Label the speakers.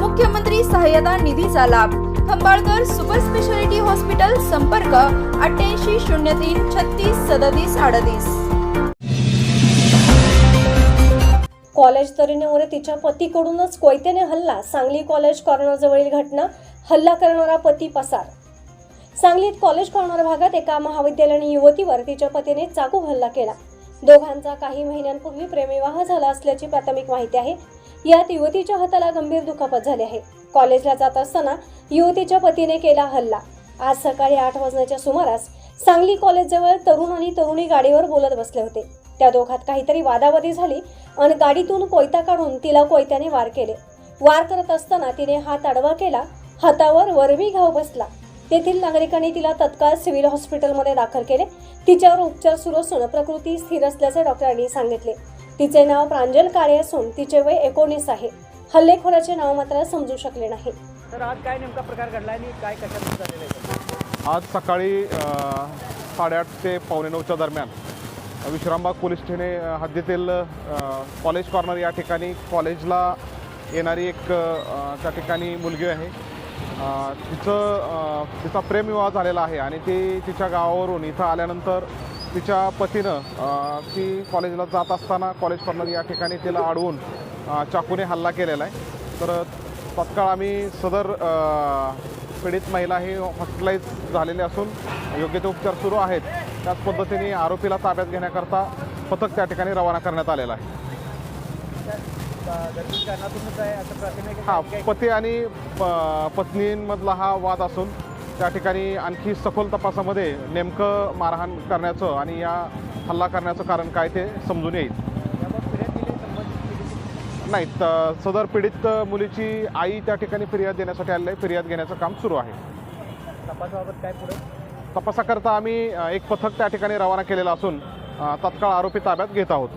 Speaker 1: मुख्यमंत्री सहाय्यता निधीचा लाभ. खंबाळकर सुपर स्पेशालिटी हॉस्पिटल संपर्क अठ्ठ्याऐंशी शून्य तीन छत्तीस सदतीस अडतीस.
Speaker 2: कॉलेज तरुणीमुळे तिच्या पतीकडूनच कोयत्याने हल्ला सांगली कॉलेज कॉर्नरजवळील घटना हल्ला करणारा पती पसार. सांगलीत कॉलेज कॉर्नर भागात एका महाविद्यालयीन युवतीवर तिच्या पतीने चाकू हल्ला केला. दोघांचा काही महिन्यांपूर्वी प्रेमविवाह झाला असल्याची प्राथमिक माहिती आहे. यात युवतीच्या हाताला गंभीर दुखापत झाली आहे. कॉलेजला जात असताना युवतीच्या पतीने केला हल्ला. आज सकाळी आठ वाजण्याच्या सुमारास सांगली कॉलेजजवळ तरुण आणि तरुणी गाडीवर बोलत बसले होते. त्या दोघात काहीतरी वादावादी झाली आणि गाडीतून कोयता काढून तिला कोयत्याने वार केले. वार करत असताना तिने हात आडवा केला हातावर वरवी घाव बसला. तेथील नागरिकांनी तिला तत्काळ सिव्हिल हॉस्पिटलमध्ये दाखल केले. तिच्यावर उपचार सुरू असून प्रकृती स्थिर असल्याचे डॉक्टरांनी सांगितले. तिचे नाव प्रांजल काळे असून तिचे वय एकोणीस आहे. हल्लेखोराचे नाव मात्र समजू शकले नाही.
Speaker 3: तर आज काय नेमका प्रकार घडला आणि काय आहे?
Speaker 4: आज सकाळी साडेआठ ते पावणे नऊच्या दरम्यान विश्रामबाग पोलीस ठाणे हद्दीतील कॉलेज कॉर्नर या ठिकाणी कॉलेजला येणारी एक त्या ठिकाणी मुलगी आहे. तिचं तिचा प्रेमविवाह झालेला आहे आणि ती तिच्या गावावरून इथं आल्यानंतर तिच्या पतीनं ती कॉलेजला जात असताना कॉलेज कॉर्नर या ठिकाणी तिला अडवून चाकूने हल्ला केलेला आहे. तर तत्काळ आम्ही सदर पीडित महिला ही हॉस्पिटलाइज झालेली असून योग्य ते उपचार सुरू आहेत. त्याच पद्धतीने आरोपीला ताब्यात घेण्याकरता पथक त्या ठिकाणी रवाना करण्यात आलेला आहे.
Speaker 3: दर्शन कारणातूनच आहे असं प्राथमिक
Speaker 4: हा पती आणि पत्नींमधला हा वाद असून त्या ठिकाणी आणखी सखोल तपासामध्ये नेमकं मारहाण करण्याचं आणि या हल्ला करण्याचं कारण काय ते समजून येईल. नाही त- सदर पीडित मुलीची आई त्या ठिकाणी फिर्याद देण्यासाठी आलेली आहे. फिर्याद घेण्याचं काम सुरू आहे.
Speaker 3: तपासाबाबत काय पुढे?
Speaker 4: तपासाकरता आम्ही एक पथक त्या ठिकाणी रवाना केलेलं असून तत्काळ आरोपी ताब्यात घेत आहोत.